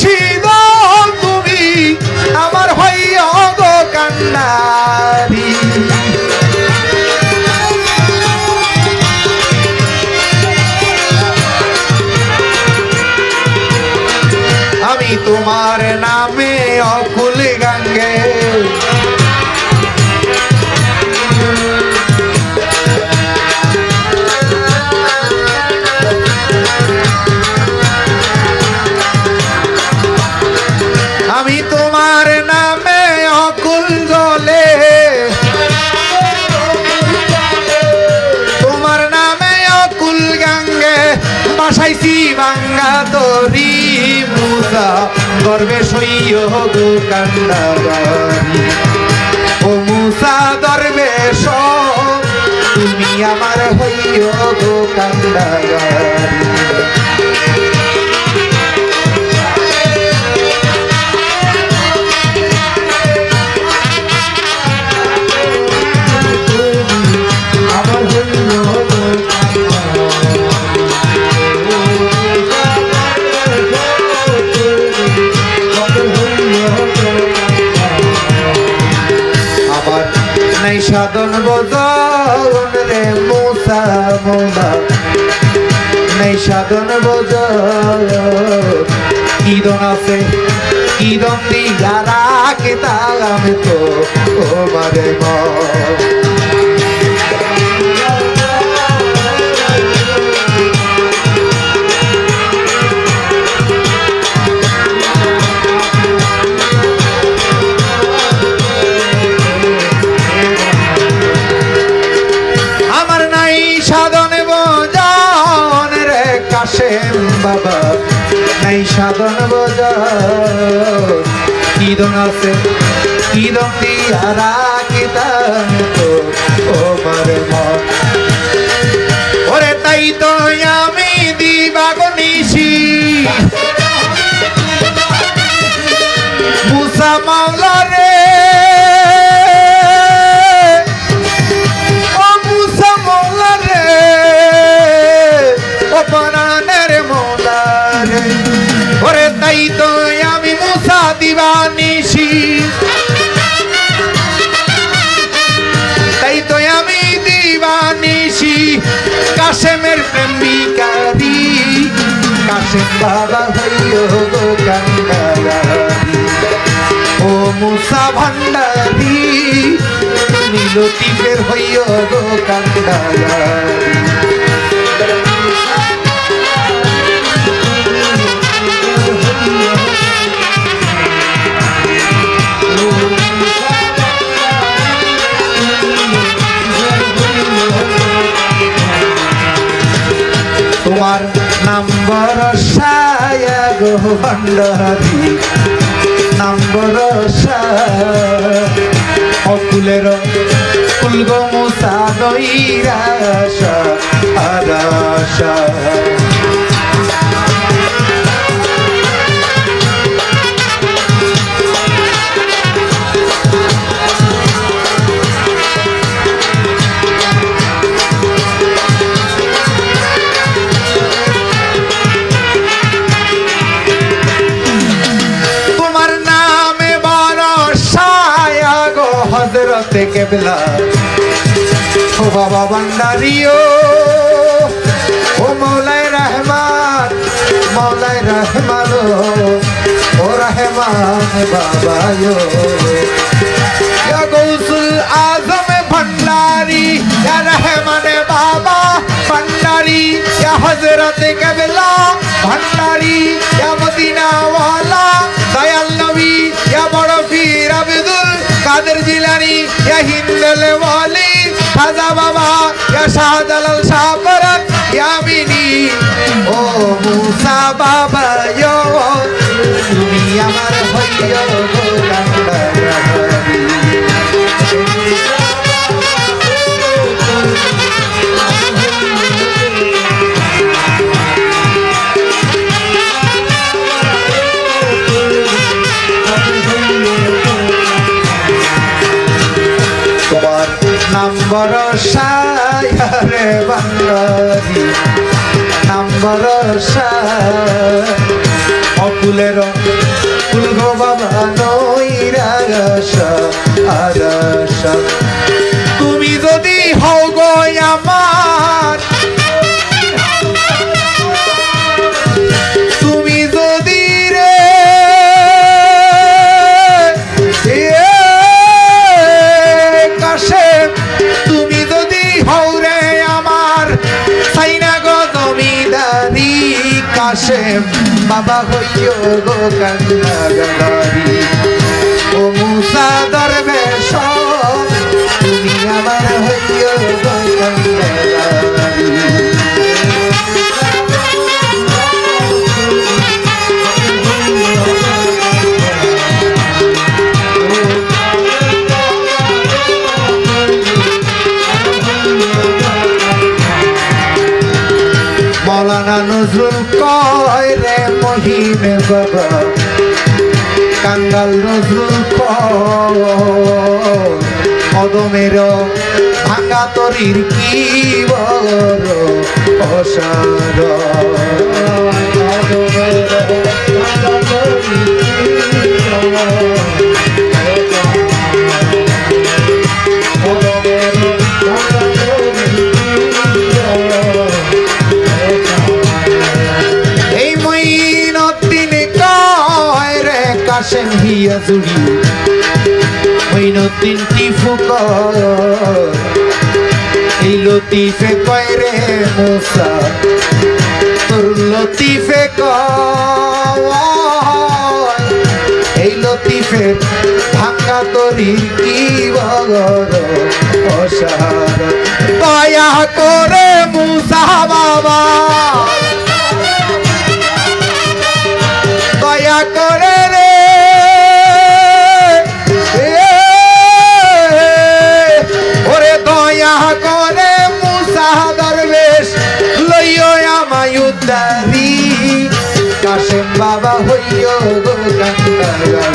মুর্শিদ তুমি আমার হইয় গো কান্ডারি আমি তোমার বাসাইছি বাঙ্গা তরি মুসা, গর্বে সইয় গো কান্দারি ও মুসা দর্বে তুমি আমার হইয় গো কান্দারি সাধন বোজন রে মোসা মোলা নেই সাধন বোজন কিদন আছে? কিদন দিয়া রাখে আমি তো ও মারে মা বাবা নাই সাধন বোজন কিদন আছে? কিদন দিয়া রাখিতাম ও মারে বাবা হইও গো কান্দারি ও মুসা ভান্ডারি নীলতিপের হইয় গো কান্দারি সায়া নাম্বর অকুলের ফুলগ মুসা দইরাশা আরাশা হজরতে কেবলা ও বাবা ভান্ডারিও ও মৌলাই রহমান মৌলাই রহমান ও রহমান বাবায়ো ইয়া গৌসুল আজম ভন্ডারি ইয়া রহমান বাবা ভন্ডারি ইয়া হজরত কেবলা ভন্ডারি ইয়া মদিনা ওয়ালা দয়াল নবী ইয়া বড় পীর আব্দুল কাদের জিলানি? ইয়া হিন্দল ওয়ালি খাজা বাবা ইয়া শাহজালাল শাহপরত ইয়া মিনি ও মুসা বাবা, ইয়া, তুমি আমার হইয়া গো নম্বর সায়ারে বাঙালি নম্বর অকুলের কুলগো বাবা নৈরা রস আর কান্দারি ও মুসা দরবেশ তুমি আমার হইও মহিমে বাবা কাঙ্গাল নজরুল কদমের ভাঙা তরির কি বড় অসার কাশেম হিয়া জুড়ি। মঈনুদ্দিন টিফু কয় এই লতিফে কয় রে মুসা? তোর লতিফে এই লতিফে ভাঙ্গা তরির কি অসার দয়া করে মুসা বাবা। উদ্ধারি কাশেম বাবা হইও গো কান্দারি